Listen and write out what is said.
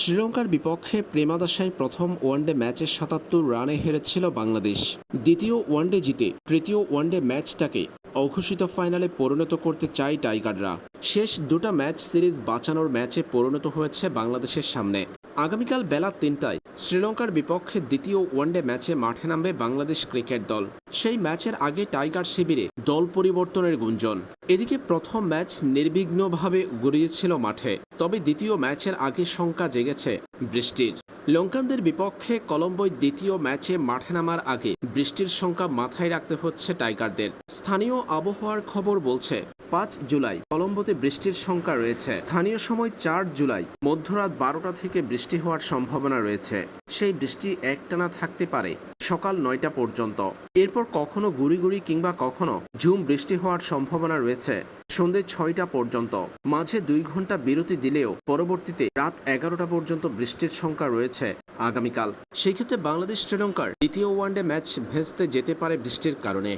শ্রীলঙ্কার বিপক্ষে প্রেমাদাসায় প্রথম ওয়ানডে ম্যাচে সাতাত্তর রানে হেরেছিল বাংলাদেশ। দ্বিতীয় ওয়ানডে জিতে তৃতীয় ওয়ানডে ম্যাচটাকে অঘোষিত ফাইনালে পরিণত করতে চায় টাইগাররা। শেষ দুটা ম্যাচ সিরিজ বাঁচানোর ম্যাচে পরিণত হয়েছে বাংলাদেশের সামনে। আগামীকাল বেলা তিনটায় শ্রীলঙ্কার বিপক্ষে দ্বিতীয় ওয়ানডে ম্যাচে মাঠে নামবে বাংলাদেশ ক্রিকেট দল। সেই ম্যাচের আগে টাইগার শিবিরে দল পরিবর্তনের গুঞ্জন। এদিকে প্রথম ম্যাচ নির্বিঘ্নভাবে গড়িয়েছিল মাঠে। তবে দ্বিতীয় ম্যাচের আগে শঙ্কা জেগেছে বৃষ্টির। লঙ্কানদের বিপক্ষে কলম্বোয় দ্বিতীয় ম্যাচে মাঠে নামার আগে বৃষ্টির সংখ্যা মাথায় রাখতে হচ্ছে টাইগারদের। স্থানীয় আবহাওয়ার খবর বলছে, পাঁচ জুলাই কলম্বোতে বৃষ্টির সংখ্যা রয়েছে। স্থানীয় সময় চার জুলাই মধ্যরাত বারোটা থেকে বৃষ্টি হওয়ার সম্ভাবনা রয়েছে। সেই বৃষ্টি একটানা থাকতে পারে সকাল নয়টা পর্যন্ত। এরপর কখনো গুড়ি গুড়ি কিংবা কখনো ঝুম বৃষ্টি হওয়ার সম্ভাবনা রয়েছে। সন্ধে ছয়টা পর্যন্ত। মাঝে দুই ঘণ্টা বিরতি দিলেও পরবর্তীতে রাত এগারোটা পর্যন্ত বৃষ্টির সংখ্যা রয়েছে আগামীকাল। সেক্ষেত্রে বাংলাদেশ শ্রীলঙ্কার দ্বিতীয় ওয়ানডে ম্যাচ ভেস্তে যেতে পারে বৃষ্টির কারণে।